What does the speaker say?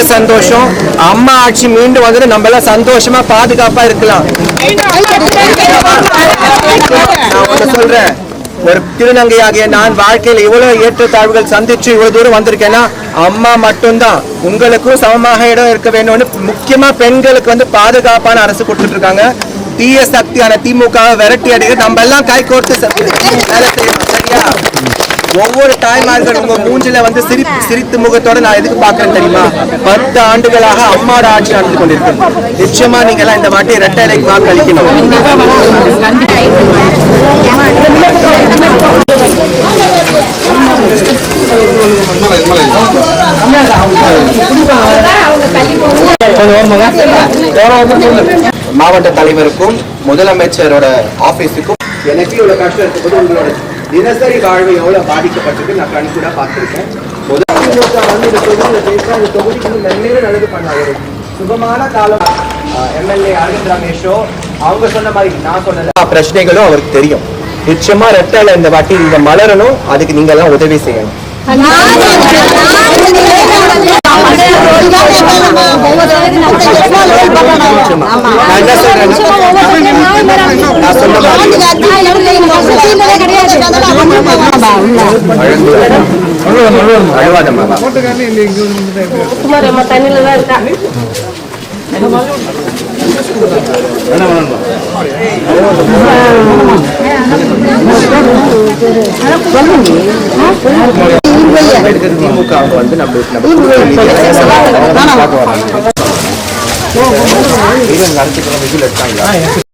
ரொம்ப சந்தோஷம். அம்மா ஆட்சி மீண்டும் வந்து நம்ம எல்லாம் சந்தோஷமா பாதுகாப்பா இருக்கலாம். நான் சொல்றேன் ஒரு திருநங்கையாகிய நான் வாழ்க்கையில் இவ்வளவு ஏற்றத்தாழ்வுகள் சந்திச்சு இவ்வளவு தூரம் வந்திருக்கேன்னா அம்மா மட்டும்தான். உங்களுக்கும் சமமாக இடம் இருக்க வேண்டும்னு முக்கியமா பெண்களுக்கு வந்து பாதுகாப்பான அரசு கொடுத்துட்டு இருக்காங்க தீய சக்தியான திமுக விரட்டி அடிக்க நம்ம எல்லாம் கை கோர்த்து வேலை செய்யணும். சரியா? ஒவ்வொரு தாய்மார்கள் உங்க மூஞ்சில வந்து சிரி சிரித்து முகத்தோட நான் எதுக்கு பாக்குறேன் தெரியுமா? பத்து ஆண்டுகளாக அம்மாவோட ஆட்சி நடந்து கொண்டிருக்கேன் நிச்சயமா நீங்க எல்லாம் இந்த வாட்டி இரட்டை இலைக்கு வாக்களிக்கணும் மாவட்ட தலைவருக்கும் முதலமைச்சரோட ஆபீஸுக்கும் எனக்கு இவ்வளவு கஷ்டம் இருக்கும்போது உங்களோட தினசரி வாழ்வு எவ்வளவு பாதிக்கப்பட்டிருக்கு? நான் கண்கூட பார்த்திருக்கேன். முதலமைச்சர் வந்து இந்த தொகுதியில் பேச இந்த தொகுதிக்கு வந்து மென்மேலும் நல்லது பண்ண ஒரு சுகமான காலம். எம்எல்ஏ அரவிந்த் ரமேஷோ அவங்க சொன்ன மாதிரி நான் சொன்ன பிரச்சனைகளும் அவருக்கு தெரியும். நிச்சயமா ரெட்டால இந்த வாட்டி இந்த மலரணும். அதுக்கு நீங்க எல்லாம் உதவி செய்யணும். நான் என்ன சொல்றேன் நான் சொன்ன மாதிரி திமுக அவங்க வந்து நம்ம நடத்திக்கிற விதியில் இருக்காங்களா